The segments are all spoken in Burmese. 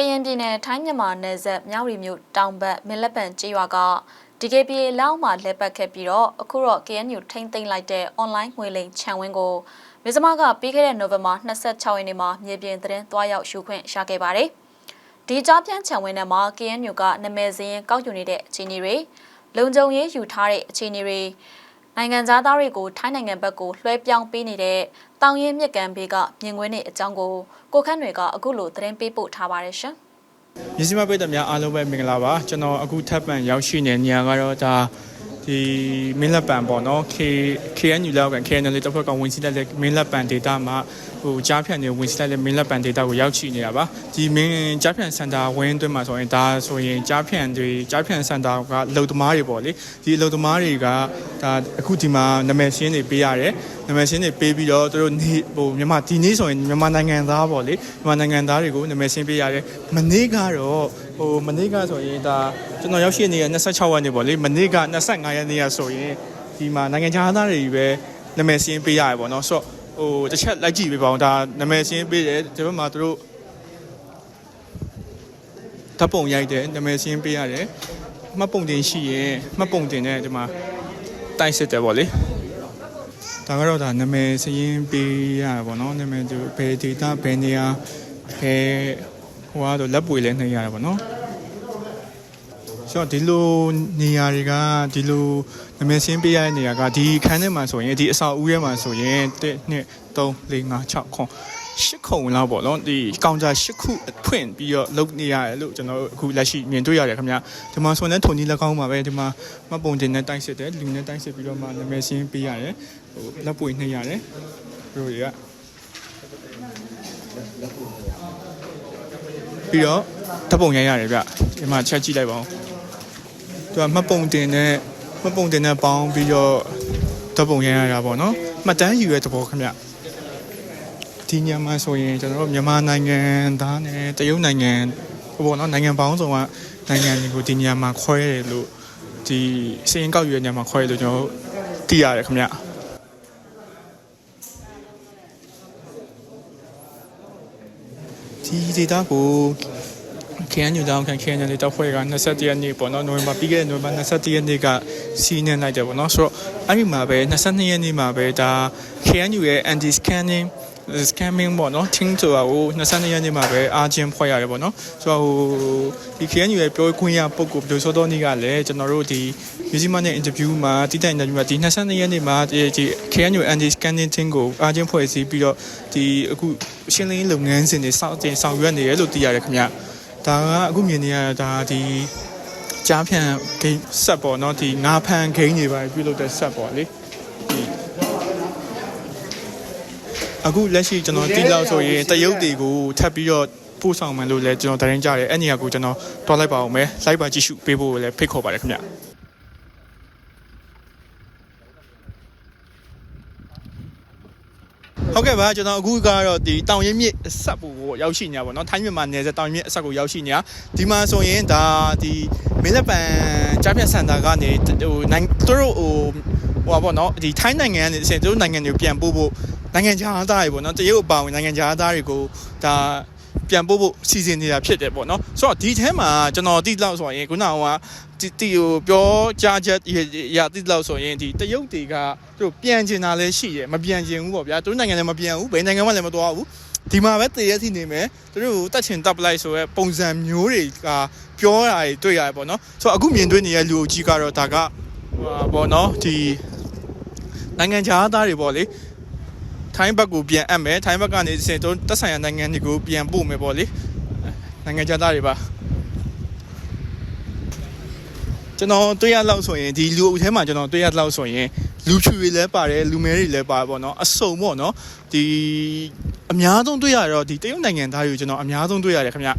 ကရင်ပြည်နယ်ထိုင်းမြန်မာနယ်စပ်မြောက်ရီမြို့တောင်ဘက်မင်းလက်ပံကျေးရွာက DKPA လောက်မှလဲပတ်ခဲ့ပြီးတော့အခုတော့ KNU ထိမ့်သိမ်းလိုက်တဲ့ online ငွေလိမ်ခြံဝင်းကိုမြစမကပြီးခဲ့တဲ့နိုဝင်ဘာ26ရက်နေ့မှာမြေပြင်သတင်းသွားရောက်ရှုခွင့်ရခဲ့ပါတယ်။ဒီကြားပြန်ခြံဝင်းထဲမှာ KNU ကနာမည်စရင်းကောက်ယူနေတဲ့အခြေအနေတွေလုံခြုံရေးယူထားတဲ့အခြေအနေတွေ နိုင်ငံသားသားတွေကိုထိုင်းနိုင်ငံဘက်ကိုလွှဲပြောင်းပေးနေတဲ့တောင်ရင်မြစ်ကန်ဘေးကမြင်ကွင်းတွေအကြောင်းကိုကိုခန့်တွေကအခုလိုသတင်းပေးပို့ထားပါတယ်ရှင်။မြစီမပိတ်သက်များအားလုံးပဲမင်္ဂလာပါကျွန်တော်အခုထပ်ပံရောက်ရှိနေနေရာကတော့ဒါ ဒီမင်းလက်ပံပေါ့နော် K KNU လောက်က KNU လေးတစ်ဖက်ကဝင်စီတဲ့မင်းလက်ပံ data မှာဟိုကြားဖြန့်နေဝင်စီတဲ့မင်းလက်ပံ data ကိုရောက်ရှိနေတာပါဒီမင်းကြားဖြန့်စင်တာဝင်းအတွင်းမှာဆိုရင်ဒါဆိုရင်ကြားဖြန့်တွေကြားဖြန့်စင်တာကလုံသမားတွေပေါ့လေဒီလုံသမားတွေကဒါအခုဒီမှာနာမည်ရှင်းတွေပေးရတယ်နာမည်ရှင်းတွေပေးပြီးတော့သူတို့နေဟိုမြန်မာဒီနေ့ဆိုရင်မြန်မာနိုင်ငံသားပေါ့လေမြန်မာနိုင်ငံသားတွေကိုနာမည်ရှင်းပေးရတယ်မနေ့ကတော့ ဟိုမနေ့ကဆိုရင်ဒါကျွန်တော်ရောက်ရှိနေတဲ့26ရက်နေ့ပေါ့လေမနေ့က25ရက်နေ့ရဆိုရင်ဒီမှာနိုင်ငံခြားသားတွေပဲနာမည်ရှင်းပေးရတယ်ပေါ့နော်ဆိုတော့ဟိုတစ်ချက်လိုက်ကြည့်ပေးပါဦးဒါနာမည်ရှင်းပေးတယ်ဒီဘက်မှာသူတို့ဓာတ်ပုံရိုက်တယ်နာမည်ရှင်းပေးရတယ်မှတ်ပုံတင်ရှိရင်မှတ်ပုံတင်တဲ့ဒီမှာတိုက်စစ်တယ်ပေါ့လေဒါကတော့ဒါနာမည်စရင်းပေးရတာပေါ့နော်နာမည်သူဘယ် data ဘယ်နေရာဘယ် ဟိုကတော့လက်ပွေလဲနှိပ်ရတာပေါ့နော်ဆိုတော့ဒီလိုနေရာတွေကဒီလိုနာမည်စရင်းပေးရတဲ့နေရာကဒီခန်းထဲမှာဆိုရင်ဒီအဆောက်အဦထဲမှာဆိုရင်1 2 3 4 5 6ခုရှစ်ခုလောက်ပေါ့နော်ဒီကောင်တာရှစ်ခုဖွင့်ပြီးတော့လုပ်နေရတယ်လို့ကျွန်တော်တို့အခုလက်ရှိမြင်တွေ့ရတယ်ခင်ဗျာဒီမှာဆိုရင်ထုံကြီးလက်ကောင်းပါပဲဒီမှာမှတ်ပုံတင်နဲ့တိုက်စစ်တယ်လူနဲ့တိုက်စစ်ပြီးတော့မှနာမည်စရင်းပေးရတယ်ဟိုလက်ပွေနှိပ်ရတယ်သူတို့တွေက ပြီးတော့ဓာတ်ပုံရိုက်ရတယ်ဗျဒီမှာချက်ကြည့်လိုက်ပါဦးသူကမှတ်ပုံတင်နဲ့မှတ်ပုံတင်နဲ့ပေါင်းပြီးတော့ဓာတ်ပုံရိုက်ရတာပေါ့နော်မှတ်တမ်းယူရဲသဘောခင်ဗျဒီညမှာဆိုရင်ကျွန်တော်တို့မြန်မာနိုင်ငံသားနဲ့တရုတ်နိုင်ငံဟိုပေါ့နော်နိုင်ငံပေါင်းစုံကနိုင်ငံတွေကိုဒီညမှာခွဲရတယ်လို့ဒီစရင်ကောက်ယူရညမှာခွဲရလို့ကျွန်တော်တို့သိရတယ်ခင်ဗျ ဒီဒေတာကို KNU တောင်းခံ KNU လေးတောက်ဖွဲ့က21ရက်နေ့ပေါ့နော်နိုဝင်ဘာပြီးခဲ့တဲ့နိုဝင်ဘာ21ရက်နေ့ကစီးနေလိုက်တယ်ပေါ့နော်ဆိုတော့အဲ့ဒီမှာပဲ22ရက်နေ့မှာပဲဒါ KNU ရဲ့ anti scanning scamming ပေါ့နော် team ဆိုတာကို22ရက်နေ့မှာပဲအားချင်းဖွဲ့ရတယ်ပေါ့နော်ဆိုတော့ဟိုဒီ KNU ရဲ့ပြောခွင့်ရပုဂ္ဂိုလ်ဘယ်လိုဆိုတော့နေ့ကလည်းကျွန်တော်တို့ဒီ museum နဲ့ interview မှာတိတိကျကျ interview မှာဒီ22ရက်နေ့မှာဒီဒီ KNU anti scanning team ကိုအားချင်းဖွဲ့စည်းပြီးတော့ဒီအခုရှင်းလင်းရေးလုပ်ငန်းစဉ်တွေစောင့်တင်ဆောင်ရွက်နေတယ်လို့သိရတယ်ခင်ဗျဒါကအခုမြင်နေရတာဒီကြားဖြန့်ဂိမ်းဆက်ပေါ့နော်ဒီငါးဖန်ဂိမ်းတွေပါပြုလုပ်တဲ့ဆက်ပေါ့လေ အခုလက်ရှိကျွန်တော်တိလောက်ဆိုရင်တရုတ်တွေကိုထပ်ပြီးတော့ပို့ဆောင်မယ်လို့လည်းကျွန်တော်တိုင်းကြတယ်အဲ့နေရာကိုကျွန်တော်တွားလိုက်ပါအောင်မယ်လိုက်ပါကြည့်ရှုပေးဖို့လည်းဖိတ်ခေါ်ပါတယ်ခင်ဗျဟုတ်ကဲ့ပါကျွန်တော်အခုကတော့ဒီတောင်ရင်မြစ်အဆက်ပူကိုရောက်ရှိနေတာပေါ့နော်ထိုင်းမြန်မာနယ်စပ်တောင်ရင်မြစ်အဆက်ကိုရောက်ရှိနေတာဒီမှာဆိုရင်ဒါဒီမင်းလက်ပံကြားဖြတ်စင်တာကနေဟိုနိုင်သူတို့ဟိုဟိုပါပေါ့နော်ဒီထိုင်းနိုင်ငံကနေအစဉ်သူတို့နိုင်ငံတွေကိုပြန်ပို့ဖို့ နိုင်ငံခြားသားတွေပေါ့နော်တရုတ်အပါဝင်နိုင်ငံခြားသားတွေကိုဒါပြန်ပို့ဖို့စီစဉ်နေတာဖြစ်တယ်ပေါ့နော်ဆိုတော့ဒီထဲမှာကျွန်တော်တိလောက်ဆိုရင်ခုနကဒီတီကိုပြောကြားချက်ရတိလောက်ဆိုရင်ဒီတရုတ်တွေကသူတို့ပြန်ကျင်တာလည်းရှိတယ်မပြန်ကျင်ဘူးပေါ့ဗျာသူတို့နိုင်ငံလည်းမပြန်ဘူးဘယ်နိုင်ငံမှလည်းမသွားဘူးဒီမှာပဲတည်ရစီနေမယ်သူတို့တက်ချင်တပ်ပလိုက်ဆိုရဲပုံစံမျိုးတွေကပြောတာတွေတွေ့ရတယ်ပေါ့နော်ဆိုတော့အခုမြင်တွေ့နေတဲ့လူအကြီးကတော့ဒါကဟိုပေါ့နော်ဒီနိုင်ငံခြားသားတွေပေါ့လေ ထိုင်းဘက်ကိုပြန်အပ်မယ်ထိုင်းဘက်ကနေစင်တို့တက်ဆိုင်ရာနိုင်ငံတွေကိုပြန်ပို့မယ်ပေါ့လေနိုင်ငံခြားသားတွေပါကျွန်တော်တွေ့ရလောက်ဆိုရင်ဒီလူအုပ်ထဲမှာကျွန်တော်တွေ့ရလောက်ဆိုရင်လူဖြူတွေလည်းပါတယ်လူမဲတွေလည်းပါတယ်ပေါ့နော်အစုံပေါ့နော်ဒီအများဆုံးတွေ့ရတော့ဒီတရုတ်နိုင်ငံသားတွေကိုကျွန်တော်အများဆုံးတွေ့ရတယ်ခင်ဗျ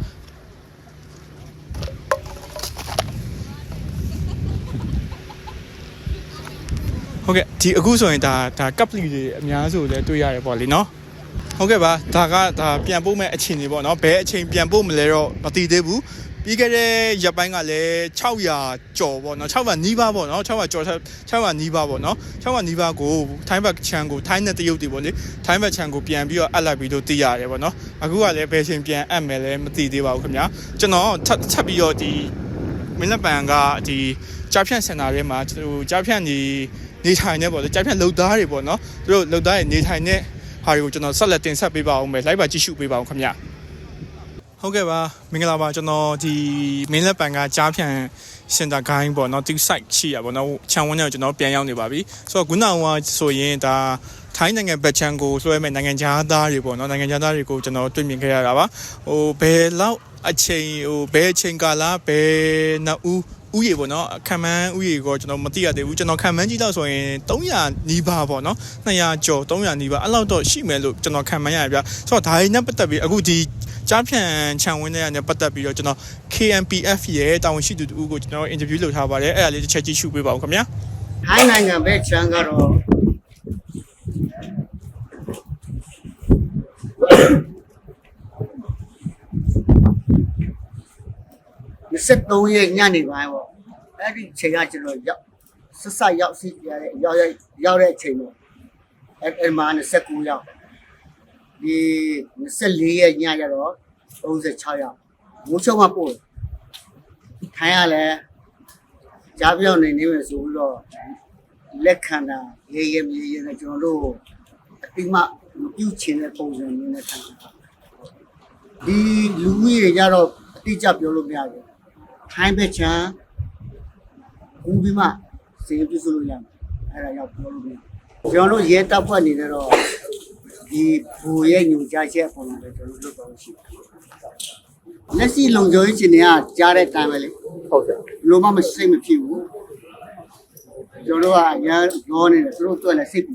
ဟုတ်ကဲ့ဒီအခုဆိုရင်ဒါဒါကပ်လီတွေအများစုလည်းတွေ့ရတယ်ပေါ့လေနော်ဟုတ်ကဲ့ပါဒါကဒါပြန်ပို့မဲ့အချိန်တွေပေါ့နော်ဘယ်အချိန်ပြန်ပို့မလဲတော့မသိသေးဘူးပြပြီးခဲ့တဲ့ရက်ပိုင်းကလည်း600ကျော်ပေါ့နော်600နီးပါးပေါ့နော်600ကျော်600နီးပါးပေါ့နော်600နီးပါးကိုထိုင်းဘက်ချန်ကိုထိုင်းနဲ့တရုတ်တွေပေါ့လေထိုင်းဘက်ချန်ကိုပြန်ပြီးတော့အပ်လိုက်ပြီးတော့သိရတယ်ပေါ့နော်အခုကလည်းဘယ်ချိန်ပြန်အပ်မယ်လဲမသိသေးပါဘူးခင်ဗျာကျွန်တော်ထပ်ထပ်ပြီးတော့ဒီမင်းလက်ပံကဒီကြားဖြန့်စင်တာထဲမှာဟိုကြားဖြန့်ဒီ နေထိုင်နေပေါ့လေကြားဖြန့်လုံသားတွေပေါ့နော်သူတို့လုံသားတွေနေထိုင်နေဟာတွေကိုကျွန်တော်ဆက်လက်တင်ဆက်ပေးပါအောင်မယ်လိုက်ပါကြည့်ရှုပေးပါအောင်ခင်ဗျာဟုတ်ကဲ့ပါမင်္ဂလာပါကျွန်တော်ဒီမင်းလက်ပံကကြားဖြန်စင်တာဂိုင်းပေါ့နော်ဒီ site ရှိရပေါ့နော်ခြံဝန်းထဲကိုကျွန်တော်ပြန်ရောက်နေပါပြီဆိုတော့ခုနကဆိုရင်ဒါထိုင်းနိုင်ငံဘက်ချန်ကိုလွှဲမဲ့နိုင်ငံသားသားတွေပေါ့နော်နိုင်ငံသားတွေကိုကျွန်တော်တွေ့မြင်ခဲ့ရတာပါဟိုဘယ်လောက်အချိန်ဟိုဘယ်အချိန်ကာလဘယ်နှစ်ဦး ဥယေပေါ့နော်ခံမှန်းဥယေကိုကျွန်တော်မသိရသေးဘူးကျွန်တော်ခံမှန်းကြည့်တော့ဆိုရင်300နီးပါးပေါ့နော်200ကျော်300နီးပါးအဲ့လောက်တော့ရှိမယ်လို့ကျွန်တော်ခံမှန်းရတယ်ဗျဆိုတော့ဒါရင်းနဲ့ပတ်သက်ပြီးအခုဒီကြားဖြန်ခြံဝင်းတဲ့နဲ့ပတ်သက်ပြီးတော့ကျွန်တော် KMPF ရဲ့တာဝန်ရှိသူတူကိုကျွန်တော်အင်တာဗျူးလုပ်ထားပါတယ်အဲ့ဒါလေးတစ်ချက်ကြည့်ရှုပေးပါဦးခင်ဗျာထိုင်းနိုင်ငံဘက်ချမ်းကတော့ 23ရက်ညနေပိုင်းပေါ့အဲ့ဒီချိန်ကကျွန်တော်ရောက်ဆက်ဆက်ရောက်စီရတဲ့ရောက်ရောက်ရောက်တဲ့အချိန်ပေါ့အဲ့အဲ့မှာ29ရောက်ဒီ24ရက်ညကျတော့36ရောက်မိုးချုံမပို့ထိုင်းရလဲကြားပြောင်းနေနေမယ်ဆိုပြီးတော့လက်ခံတာရေရေမြေရေနဲ့ကျွန်တော်တို့အတိမမပြုတ်ချင်တဲ့ပုံစံမျိုးနဲ့ခံတာဒီလူကြီးတွေကြတော့အတိအကျပြောလို့မရဘူး ထိုင်းဘက်ချမ်းဘူးပြီးမှစေပြုစုလို့ရတယ်အဲ့ဒါရောက်ပြောလို့မရကျွန်တော်တို့ရဲတပ်ဖွဲ့အနေနဲ့တော့ဒီဘူရဲ့ညူကြချက်ပုံစံနဲ့ကျွန်တော်တို့လုပ်တော့ရှိတယ်လက်ရှိလုံခြုံရေးရှင်တွေကကြားတဲ့အတိုင်းပဲလေဟုတ်ကဲ့လိုမှမရှိမဖြစ်ဘူးကျွန်တော်တို့ကရန်ရောနေတယ်သူတို့တွေ့လဲစိတ်ပူ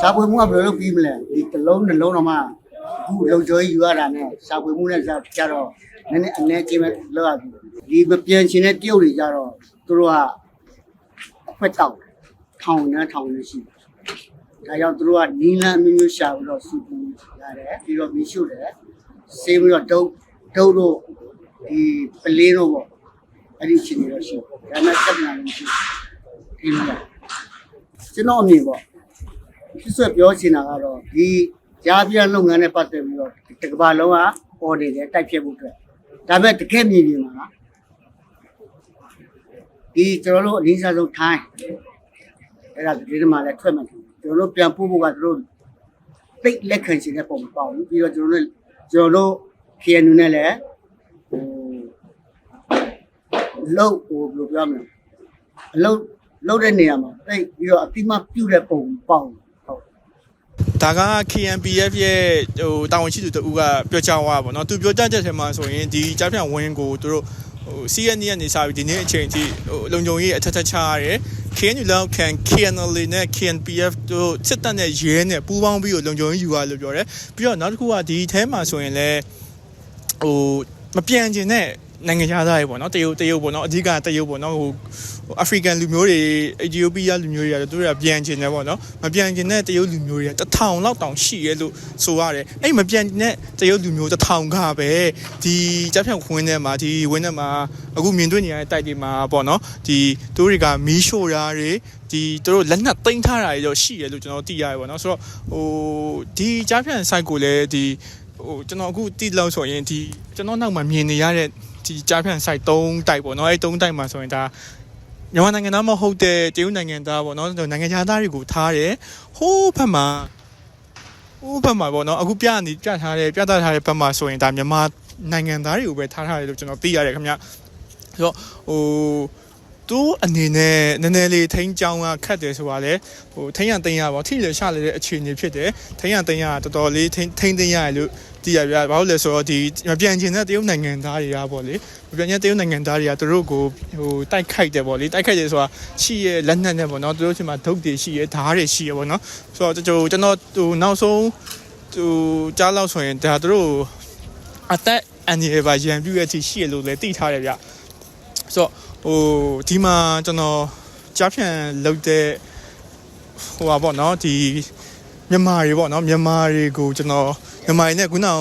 စာပွေမှုကဘယ်လိုလုပ်ပြီးမလဲဒီတစ်လုံးနှလုံးတော့မှအခုလုံချိုးယူရတာနဲ့စာပွေမှုနဲ့ကြတော့ နည်းနည်းအနေချင်းပဲလောက်ရပြီဒီမပြန်ချင်တဲ့တရုတ်တွေကြတော့သူတို့ကအခွက်တောက်ထောင်နဲ့ထောင်နဲ့ရှိတယ်ဒါကြောင့်သူတို့ကနီလန်းမျိုးမျိုးရှာပြီးတော့စူပူရတယ်ပြီးတော့မီးရှို့တယ်ဆေးပြီးတော့တုတ်တုတ်တို့ဒီပလင်းတို့ပေါ့အဲ့ဒီအချိန်တွေတော့ရှိတယ်ဒါပေမဲ့တက်နေလို့ရှိဒီလိုကျွန်တော်အမြင်ပေါ့ဖြစ်ဆွဲပြောချင်တာကတော့ဒီကြားပြလုပ်ငန်းနဲ့ပတ်သက်ပြီးတော့တကဘာလုံးကပေါ်နေတယ်တိုက်ဖြတ်ဖို့အတွက် ဒါပေမဲ့တကယ်မြင်မြင်မှာဒီကျွန်တော်တို့အနည်းဆုံးထိုင်းအဲ့ဒါဒီမှာလည်းထွက်မှကျွန်တော်တို့ပြန်ပို့ဖို့ကတို့တိတ်လက်ခံချင်တဲ့ပုံမပေါ့ဘူးပြီးတော့ကျွန်တော်တို့ကျွန်တော်တို့ KNU နဲ့လည်းဟိုလောက်ဟိုဘယ်လိုပြောမလဲအလုပ်လုပ်တဲ့နေရာမှာတိတ်ပြီးတော့အတိမပြုတ်တဲ့ပုံပေါ့ဟုတ် ဒါက KMPF ရဲ့ဟိုတာဝန်ရှိသူတူကပြောချသွားတာပေါ့နော်သူပြောကြချက်ထဲမှာဆိုရင်ဒီကြားဖြန့်ဝင်းကိုသူတို့ဟို CN ကနေစပြီးဒီနေ့အချိန်ထိဟိုလုံခြုံရေးအထက်ထက်ချရတယ် KNU လောက်ခံ KNL နဲ့ KNPF တို့စစ်တပ်နဲ့ရဲနဲ့ပူးပေါင်းပြီးတော့လုံခြုံရေးယူရလို့ပြောတယ်ပြီးတော့နောက်တစ်ခုကဒီအဲမှာဆိုရင်လည်းဟိုမပြန်ကျင်တဲ့နိုင်ငံခြားသားတွေပေါ့နော်တရုတ်တရုတ်ပေါ့နော်အဓိကတရုတ်ပေါ့နော်ဟို အာဖရိကန်လူမျိုးတွေအီသီယိုးပီးယားလူမျိုးတွေကတို့တွေကပြန်ကျင်တယ်ပေါ့နော်မပြန်ကျင်တဲ့တရုတ်လူမျိုးတွေကတထောင်လောက်တောင်ရှိရဲလို့ဆိုရတယ်အဲ့မပြန်ကျင်တဲ့တရုတ်လူမျိုးတထောင်ကပဲဒီကြက်ဖြန့်ဝင်းထဲမှာဒီဝင်းထဲမှာအခုမြင်တွေ့နေရတဲ့တိုက်တွေမှာပေါ့နော်ဒီတို့တွေကမီးရှို့ရာတွေဒီတို့လက်နက်သိမ်းထားတာတွေတော့ရှိရဲလို့ကျွန်တော်သိရတယ်ပေါ့နော်ဆိုတော့ဟိုဒီကြက်ဖြန့် site ကိုလည်းဒီဟိုကျွန်တော်အခုတိလောက်ဆိုရင်ဒီကျွန်တော်နောက်မှာမြင်နေရတဲ့ဒီကြားဖြန့် site 3တိုက်ပေါ့နော်အဲ3တိုက်မှာဆိုရင်ဒါ မြန်မာနိုင်ငံသားမဟုတ်တဲ့တရုတ်နိုင်ငံသားပေါ့နော်နိုင်ငံခြားသားတွေကိုထားတယ်ဟိုးဘက်မှာဟိုးဘက်မှာပေါ့နော်အခုပြနေပြထားတဲ့ပြသထားတဲ့ဘက်မှာဆိုရင်ဒါမြန်မာနိုင်ငံသားတွေကိုပဲထားထားတယ်လို့ကျွန်တော်သိရတယ်ခင်ဗျဆိုတော့ဟိုသူအနေနဲ့နည်းနည်းလေးထိန်းချောင်းကခတ်တယ်ဆိုတာလေဟိုထိန်းရသိမ်းရပါထိလေရှာလေတဲ့အခြေအနေဖြစ်တယ်ထိန်းရသိမ်းရတော်တော်လေးထိန်းထိန်းသိမ်းရတယ်လို့ သိရပြဘာလို့လဲဆိုတော့ဒီမပြန်ချင်တဲ့တရုတ်နိုင်ငံသားတွေကပေါ့လေမပြန်ချင်တဲ့တရုတ်နိုင်ငံသားတွေကသူတို့ကိုဟိုတိုက်ခိုက်တယ်ပေါ့လေတိုက်ခိုက်တယ်ဆိုတာရှိရလက်နက်နဲ့ပေါ့နော်သူတို့ချင်းမှာဒုတ်တွေရှိရဓာတ်တွေရှိရပေါ့နော်ဆိုတော့ကျွန်တော်ကျွန်တော်ဟိုနောက်ဆုံးဟိုကြားလောက်ဆိုရင်ဒါသူတို့အသက်အန်ဒီပါရန်ပြည့်ရဲ့အထိရှိရလို့လည်းသိထားတယ်ဗျဆိုတော့ဟိုဒီမှာကျွန်တော်ကြားဖြန့်လုပ်တဲ့ဟိုပါပေါ့နော်ဒီ မြန်မာတွေပေါ့နော်မြန်မာတွေကိုကျွန်တော်မြန်မာတွေနဲ့ခုနက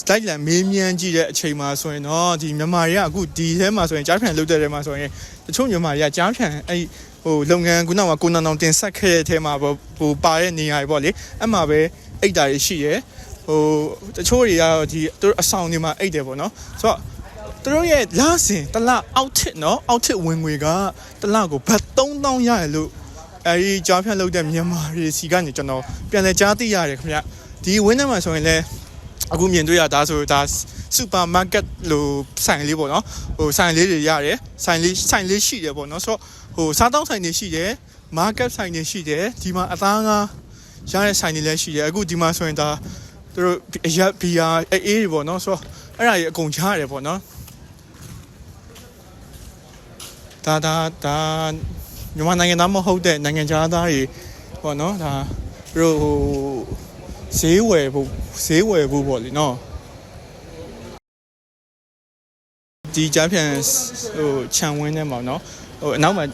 style လန်မေးမြန်းကြည့်တဲ့အချိန်မှာဆိုရင်တော့ဒီမြန်မာတွေကအခုဒီထဲမှာဆိုရင်ကြားဖြန်လုပ်တဲ့ထဲမှာဆိုရင်တချို့မြန်မာတွေကကြားဖြန်အဲ့ဟိုလုပ်ငန်းခုနကကိုနန်အောင်တင်ဆက်ခဲ့တဲ့ထဲမှာပေါ့ဟိုပါတဲ့နေရာတွေပေါ့လေအဲ့မှာပဲအိတ်တာတွေရှိရယ်ဟိုတချို့တွေကတော့ဒီသူတို့အဆောင်တွေမှာအိတ်တယ်ပေါ့နော်ဆိုတော့သူတို့ရဲ့လာစင်တစ်လအောက်ထစ်နော်အောက်ထစ်ဝင်ငွေကတစ်လကိုဘတ်3000ရရလို့ အဲဒီကြားဖြန့်လုပ်တဲ့မြန်မာတွေစီကနေကျွန်တော်ပြန်လဲကြားသိရတယ်ခင်ဗျဒီဝင်းထဲမှာဆိုရင်လဲအခုမြင်တွေ့ရတာဆိုဒါစူပါမားကတ်လို့ဆိုင်လေးပေါ့နော်ဟိုဆိုင်လေးတွေရတယ်ဆိုင်လေးဆိုင်လေးရှိတယ်ပေါ့နော်ဆိုတော့ဟိုစားတောင်းဆိုင်တွေရှိတယ်မားကတ်ဆိုင်တွေရှိတယ်ဒီမှာအသားငါရတဲ့ဆိုင်တွေလည်းရှိတယ်အခုဒီမှာဆိုရင်ဒါသူတို့အရက်ဘီယာအေးတွေပေါ့နော်ဆိုတော့အဲ့ဒါကြီးအကုန်ချရတယ်ပေါ့နော်ဒါဒါဒါ မြန်မာနိုင်ငံသားမဟုတ်တဲ့နိုင်ငံခြားသားတွေပေါ့နော်ဒါသူတို့ဟိုဈေးဝယ်ဖို့ဈေးဝယ်ဖို့ပေါ့လေနော်ဒီကြားပြန်ဟိုခြံဝင်းထဲမှာနော်ဟိုအနောက်မှာ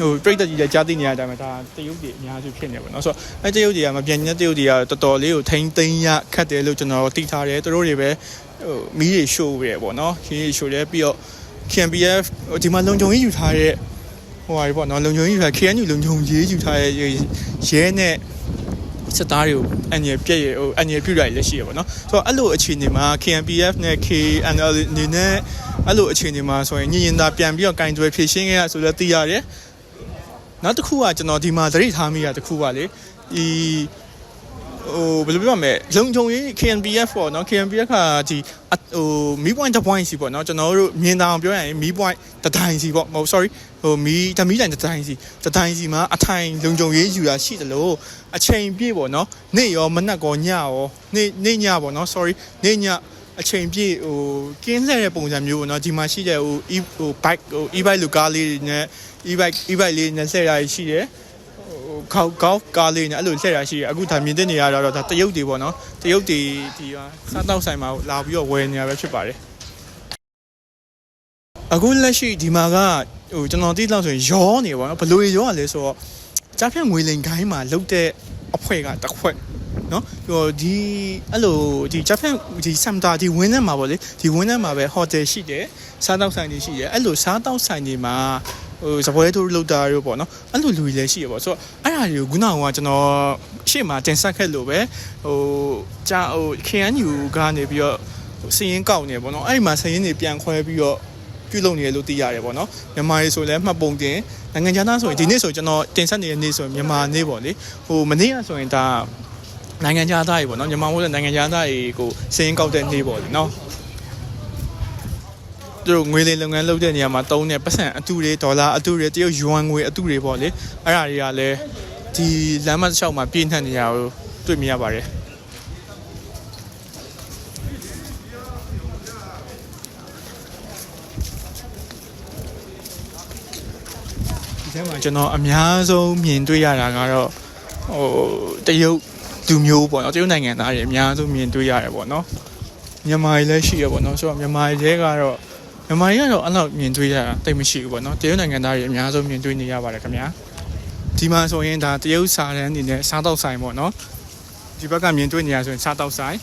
ဟိုပြိတ္တကြီးလည်းကြားသိနေရတဲ့အတိုင်းပဲဒါတရုတ်တွေအများစုဖြစ်နေပါတော့ဆိုတော့အဲတရုတ်တွေကမပြန်တဲ့တရုတ်တွေကတော်တော်လေးကိုထိမ့်သိမ်းရခတ်တယ်လို့ကျွန်တော်သိထားတယ်သူတို့တွေပဲဟိုမီးတွေရှို့ရပေါ့နော်ခင်းတွေရှို့တယ်ပြီးတော့ KNPF ဟိုဒီမှာလုံခြုံရေးယူထားတဲ့ ဟိုဟာတွေပေါ့နော်လုံခြုံရေးယူထား KNU လုံခြုံရေးယူထားတဲ့ရဲနဲ့စစ်သားတွေကိုအန်ရပြည့်ရဟိုအန်ရပြုတ်ရလည်းရှိရပါတော့ဆိုတော့အဲ့လိုအခြေအနေမှာ KNPF နဲ့ KNL အနေနဲ့အဲ့လိုအခြေအနေမှာဆိုရင်ညင်ရင်သာပြန်ပြီးတော့ကင်တွယ်ဖြည့်ရှင်းခဲ့ရဆိုတော့သိရတယ်နောက်တစ်ခုကကျွန်တော်ဒီမှာသတိထားမိရတစ်ခုပါလေဒီ ဟိုဘယ်လိုပြောမလဲလုံခြုံရေး KNPF ပေါ့နော် KNPF ကဒီဟိုမီးပွိုင်းတစ်ပွိုင်းစီပေါ့နော်ကျွန်တော်တို့မြင်တာအောင်ပြောရရင်မီးပွိုင်းတစ်တိုင်းစီပေါ့မဟုတ် sorry ဟိုမီးဓမီးတိုင်းတစ်တိုင်းစီတစ်တိုင်းစီမှာအထိုင်လုံခြုံရေးယူတာရှိတယ်လို့အချိန်ပြည့်ပေါ့နော်နေ့ရောမနက်ကောညရောနေ့နေ့ညပေါ့နော် sorry နေ့ညအချိန်ပြည့်ဟိုကင်းလှည့်တဲ့ပုံစံမျိုးပေါ့နော်ဒီမှာရှိတဲ့ဟို e ဟို bike ဟို e bike လူကားလေးတွေနဲ့ e bike e bike လေးနဲ့လှည့်ရရှိတယ် ဟိုကောက်ကောက်ကားလေးနဲ့အဲ့လိုလှည့်ရရှိရအခုဒါမြင်တဲ့နေရတော့ဒါတရုတ်တွေပေါ့နော်တရုတ်တွေဒီဟာစားတောက်ဆိုင်မှာလာပြီးတော့ဝယ်နေရပဲဖြစ်ပါတယ်အခုလက်ရှိဒီမှာကဟိုကျွန်တော်သိတော့ဆိုရင်ရောနေပါတော့ဘလို့ရောရလဲဆိုတော့ကြားဖြတ်ငွေလိန်ခိုင်းမှာလုတ်တဲ့အဖွဲကတစ်ခွက်နော်ဟိုဒီအဲ့လိုဒီကြားဖြတ်ဒီစမ်တာဒီဝင်းထဲမှာပေါ့လေဒီဝင်းထဲမှာပဲဟိုတယ်ရှိတယ်စားတောက်ဆိုင်တွေရှိတယ်အဲ့လိုစားတောက်ဆိုင်တွေမှာ ဟိုစပွဲထိုးလောက်တာတို့ပေါ့နော်အဲ့လိုလူတွေလည်းရှိရပေါ့ဆိုတော့အဲ့ဒါတွေကိုခုနကကျွန်တော်ရှေ့မှာတင်ဆက်ခဲ့လို့ပဲဟိုကြာဟို KNU ကနေပြီးတော့စည်ရင်ကောက်နေပေါ့နော်အဲ့ဒီမှာစည်ရင်တွေပြန်ခွဲပြီးတော့ပြုလုပ်နေတယ်လို့သိရတယ်ပေါ့နော်မြန်မာရေးဆိုလည်းမှတ်ပုံတင်နိုင်ငံခြားသားဆိုရင်ဒီနေ့ဆိုကျွန်တော်တင်ဆက်နေတဲ့နေ့ဆိုရင်မြန်မာနေ့ပေါ့လေဟိုမနေ့ကဆိုရင်ဒါနိုင်ငံခြားသားတွေပေါ့နော်မြန်မာမို့တဲ့နိုင်ငံခြားသားတွေကိုစည်ရင်ကောက်တဲ့နေ့ပေါ့လေနော် သူတို့ငွေလိမ်လုပ်ငန်းလုပ်တဲ့နေရာမှာတုံးတဲ့ပတ်စံအတူတွေဒေါ်လာအတူတွေတရုတ်ယွမ်ငွေအတူတွေပေါ့လေအဲ့ဒါတွေကလည်းဒီလမ်းမတစ်လျှောက်မှာပြည့်နှက်နေရကိုတွေ့မြင်ရပါတယ်ဒီထဲမှာကျွန်တော်အများဆုံးမြင်တွေ့ရတာကတော့ဟိုတရုတ်လူမျိုးပေါ့နော်တရုတ်နိုင်ငံသားတွေအများဆုံးမြင်တွေ့ရတယ်ပေါ့နော်မြန်မာတွေလည်းရှိရပေါ့နော်ဆိုတော့မြန်မာတွေကတော့ မြန်မာတွေကတော့အဲ့လောက်မြင်တွေ့ရတာတိတ်မရှိဘူးပေါ့နော်တရုတ်နိုင်ငံသားတွေအများဆုံးမြင်တွေ့နေရပါတယ်ခင်ဗျာဒီမှာဆိုရင်ဒါတရုတ်စာတန်းအနေနဲ့စားတော့ဆိုင်ပေါ့နော်ဒီဘက်ကမြင်တွေ့နေရဆိုရင်စားတော့ဆိုင်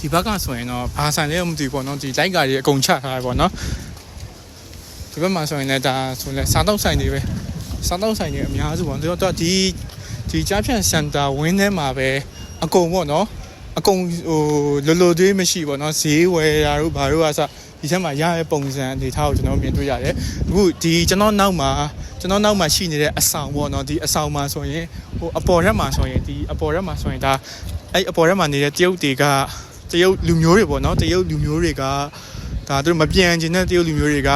ဒီဘက်ကဆိုရင်တော့ဘာဆိုင်လဲမသိဘူးပေါ့နော်ဒီလိုက်ကားတွေအကုန်ချထားတယ်ပေါ့နော်ဒီဘက်မှာဆိုရင်လည်းဒါဆိုရင်လည်းစားတော့ဆိုင်တွေပဲစားတော့ဆိုင်တွေအများစုပေါ့သူတို့ဒီဒီကြားဖြန့်စင်တာဝင်းထဲမှာပဲအကုန်ပေါ့နော်အကုန်ဟိုလိုလိုသေးမရှိပေါ့နော်ဈေးဝယ်တာတို့ဘာတို့ကစ ဒီထဲမှာရတဲ့ပုံစံအနေထားကိုကျွန်တော်မြင်တွေ့ရတယ်အခုဒီကျွန်တော်နောက်မှာကျွန်တော်နောက်မှာရှိနေတဲ့အဆောင်ပေါ့နော်ဒီအဆောင်မှာဆိုရင်ဟိုအပေါ်ရက်မှာဆိုရင်ဒီအပေါ်ရက်မှာဆိုရင်ဒါအဲ့အပေါ်ရက်မှာနေတဲ့တရုတ်တွေကတရုတ်လူမျိုးတွေပေါ့နော်တရုတ်လူမျိုးတွေကဒါသူတို့မပြန်ချင်တဲ့တရုတ်လူမျိုးတွေက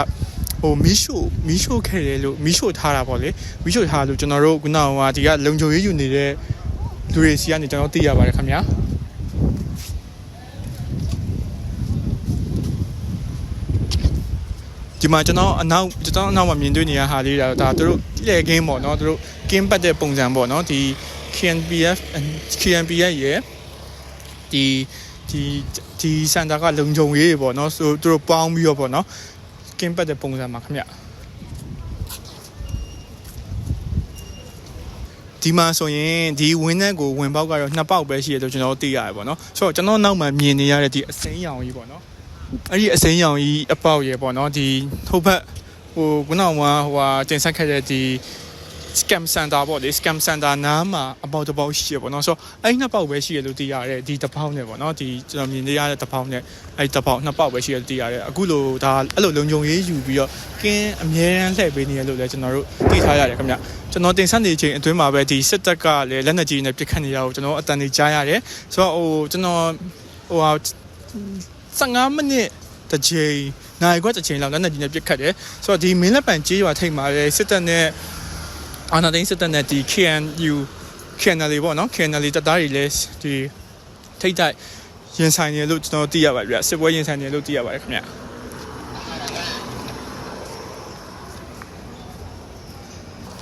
ဟိုမီးရှို့မီးရှို့ခဲ့တယ်လို့မီးရှို့ထားတာပေါ့လေမီးရှို့ထားလို့ကျွန်တော်တို့ခုနကဒီကလုံခြုံရေးယူနေတဲ့လူတွေစီကနေကျွန်တော်သိရပါတယ်ခင်ဗျာ ဒီမှာကျွန်တော်အနောက်ကျွန်တော်အနောက်မှာမြင်တွေ့နေရဟာလေးဒါဒါသူတို့လှည့်ကင်းပေါ့နော်သူတို့ကင်းပတ်တဲ့ပုံစံပေါ့နော်ဒီ KNPF KNPF ရဲ့ဒီဒီဒီစန်တာကလုံခြုံရေးပေါ့နော်ဆိုသူတို့ပေါင်းပြီးတော့ပေါ့နော်ကင်းပတ်တဲ့ပုံစံမှာခင်ဗျဒီမှာဆိုရင်ဒီဝင်းတဲ့ကိုဝင်ပေါက်ကတော့နှစ်ပေါက်ပဲရှိတယ်လို့ကျွန်တော်တို့သိရတယ်ပေါ့နော်ဆိုတော့ကျွန်တော်နောက်မှာမြင်နေရတဲ့ဒီအစိမ်းရောင်ကြီးပေါ့နော် အဲ့ဒီအစိမ်းရောင်ကြီးအပေါက်ရေပေါ့နော်ဒီထုတ်ဖက်ဟိုခုနကဟိုဟာတင်ဆက်ခဲ့တဲ့ဒီ scam center ပေါ့လေ scam center နားမှာအပေါက်တစ်ပေါက်ရှိရပေါ့နော်ဆိုတော့အဲ့နှစ်ပေါက်ပဲရှိရလို့သိရတယ်ဒီတစ်ပေါက်နဲ့ပေါ့နော်ဒီကျွန်တော်မြင်နေရတဲ့တစ်ပေါက်နဲ့အဲ့တစ်ပေါက်နှစ်ပေါက်ပဲရှိရလို့သိရတယ်အခုလိုဒါအဲ့လိုလုံခြုံရေးယူပြီးတော့ကင်းအမြဲတမ်းလှည့်ပေးနေရလို့လည်းကျွန်တော်တို့သိထားရတယ်ခင်ဗျကျွန်တော်တင်ဆက်နေချိန်အတွင်းမှာပဲဒီစစ်တပ်ကလည်းလက်နက်ကြီးနဲ့ပစ်ခတ်နေရကိုကျွန်တော်အတန်ကြီးကြားရတယ်ဆိုတော့ဟိုကျွန်တော်ဟိုဟာ 15မိနစ်တစ်ချိန်နိုင်ခွက်တစ်ချိန်လောက်လက်နက်ကြီးနဲ့ပစ်ခတ်တယ်ဆိုတော့ဒီမင်းလက်ပံကြေးရွာထိပ်မှာလည်းစစ်တပ်နဲ့အာနာသိန်းစစ်တပ်နဲ့ဒီ KNU KNL ပေါ့နော် KNL တပ်သားတွေလည်းဒီထိတ်တိုက်ရင်ဆိုင်နေလို့ကျွန်တော်သိရပါဗျစစ်ပွဲရင်ဆိုင်နေလို့သိရပါတယ်ခင်ဗျ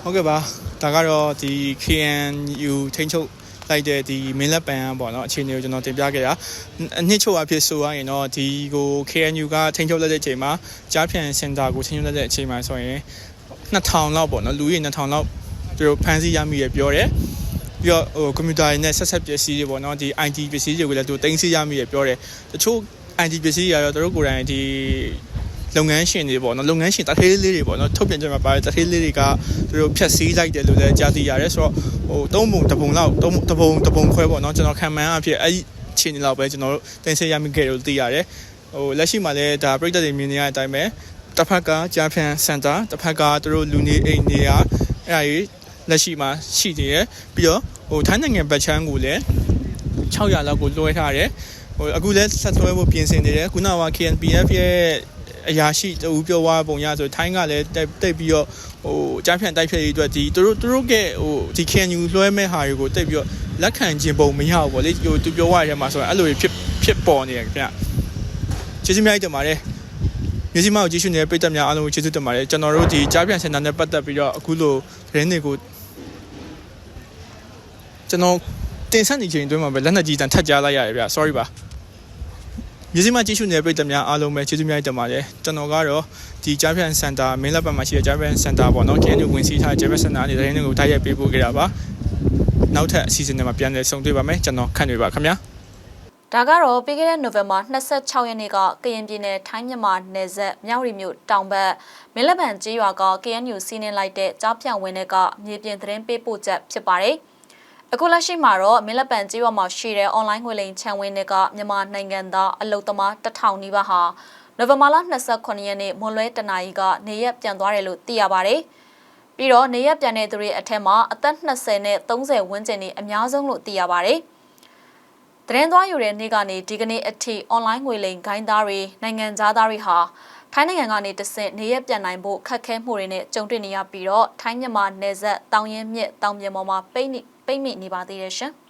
ဟုတ်ကဲ့ပါဒါကတော့ဒီ KNU ထိန်းချုပ် လိုက်တဲ့ဒီမင်းလက်ပံပေါ့နော်အခြေအနေကိုကျွန်တော်တင်ပြခဲ့တာအနှစ်ချုပ်အဖြစ်ဆိုရရင်တော့ဒီကို KNU ကထိန်းချုပ်လိုက်တဲ့အချိန်မှာကြားဖြန်စင်တာကိုထိန်းချုပ်လိုက်တဲ့အချိန်မှာဆိုရင်2000လောက်ပေါ့နော်လူကြီး2000လောက်သူတို့ဖမ်းဆီးရမိရပြောတယ်ပြီးတော့ဟိုကွန်ပျူတာတွေနဲ့ဆက်ဆက်ပစ္စည်းတွေပေါ့နော်ဒီ IT ပစ္စည်းတွေကိုလည်းသူတင်စီရမိရပြောတယ်တချို့ IT ပစ္စည်းတွေကတော့သူတို့ကိုယ်တိုင်ဒီ လုပ်ငန်းရှင်တွေပေါ့နော်လုပ်ငန်းရှင်တထေးလေးတွေပေါ့နော်ထုတ်ပြန်ကြမှာပါတယ်တထေးလေးတွေကသူတို့ဖြတ်စည်းလိုက်တယ်လို့လည်းကြားသိရတယ်ဆိုတော့ဟိုသုံးပုံတစ်ပုံလောက်သုံးတစ်ပုံတစ်ပုံခွဲပေါ့နော်ကျွန်တော်ခံမှန်းအဖြစ်အဲ့ဒီအချိန်လောက်ပဲကျွန်တော်တို့တင်ဆက်ရမိခဲ့တယ်လို့သိရတယ်ဟိုလက်ရှိမှာလည်းဒါပြိတ္တတွေမြင်နေရတဲ့အတိုင်းပဲတစ်ဖက်ကကြားဖြန်စင်တာတစ်ဖက်ကသူတို့လူနေအိမ်နေရအဲ့ဒါကြီးလက်ရှိမှာရှိနေရပြီးတော့ဟိုထိုင်းနိုင်ငံဘက်ချမ်းကိုလည်း600လောက်ကိုလွှဲထားတယ်ဟိုအခုလည်းဆက်သွဲဖို့ပြင်ဆင်နေတယ်ခုနက KNPF ရဲ့ အရာရှိတူပြောသွားပုံရဆိုထိုင်းကလည်းတိတ်တိတ်ပြီးတော့ဟိုကြားဖြန့်တိုက်ဖြတ်ရေးအတွက်ဒီသူတို့သူတို့ကဟိုဒီ KNU လွှဲမဲ့ဟာတွေကိုတိတ်ပြီးတော့လက်ခံခြင်းပုံမရဘူးပေါ့လေဟိုသူပြောရတဲ့မှာဆိုရင်အဲ့လိုဖြစ်ဖြစ်ပေါ်နေတယ်ခင်ဗျကျေးဇူးများတင်ပါတယ်မြစီမောက်ကြည့်ရှုနေတဲ့ပရိသတ်များအားလုံးကိုကျေးဇူးတင်ပါတယ်ကျွန်တော်တို့ဒီကြားဖြန့်စင်တာနဲ့ပတ်သက်ပြီးတော့အခုလိုသတင်းတွေကိုကျွန်တော်တင်ဆက်နေချိန်အတွင်းမှာပဲလက်နက်ကြီးတန်ထက်ကြားလိုက်ရတယ်ဗျ sorry ပါ မြစီမကြည့်ရှုနေတဲ့ပြည်သူများအားလုံးပဲကျေးဇူးများတင်ပါတယ်ကျွန်တော်ကတော့ဒီကြားဖြန့်စင်တာမင်းလက်ပတ်မှာရှိတဲ့ကြားဖြန့်စင်တာပေါ့နော် KNU ဝင်စီးထားတဲ့ကြားဖြန့်စင်တာနေတဲ့သတင်းတွေကိုတိုက်ရိုက်ပေးပို့ခဲ့တာပါနောက်ထပ်အစီအစဉ်တွေမှာပြန်လည်ဆုံတွေ့ပါမယ်ကျွန်တော်ခန့်နေပါခင်ဗျာဒါကတော့ပြီးခဲ့တဲ့နိုဝင်ဘာ26ရက်နေ့ကကရင်ပြည်နယ်ထိုင်းမြန်မာနယ်စပ်မြောက်ရီမြို့တောင်ဘက်မင်းလက်ပံကျေးရွာက KNU စီးနင်းလိုက်တဲ့ကြားဖြန့်ဝင်တဲ့ကမြေပြင်သတင်းပေးပို့ချက်ဖြစ်ပါတယ်။ အခုလက်ရှိမှာတော့မင်းလက်ပံကျေးရွာမှာရှိတဲ့ online ငွေလိမ်ချန်ဝင်တဲ့ကမြန်မာနိုင်ငံသားအလုသမား1000နီးပါးဟာနိုဝင်ဘာလ29ရက်နေ့မွန်လွဲတနာရီကနေရက်ပြန်သွားတယ်လို့သိရပါတယ်။ပြီးတော့နေရက်ပြန်တဲ့သူတွေအထက်မှာအသက်20နဲ့30ဝန်းကျင်နေအများဆုံးလို့သိရပါတယ်။တရင်သွားယူတဲ့နေ့ကနေဒီကနေ့အထိ online ငွေလိမ်ဂိုင်းသားတွေနိုင်ငံသားသားတွေဟာထိုင်းနိုင်ငံကနေတဆင့်နေရက်ပြန်နိုင်ဖို့ခက်ခဲမှုတွေနဲ့ကြုံတွေ့နေရပြီးတော့ထိုင်းမြန်မာနယ်စပ်တောင်ရင်မြစ်တောင်ပြင်ပေါ်မှာပိတ်နေ ပိတ်မိနေပါသေးတယ်ရှင်။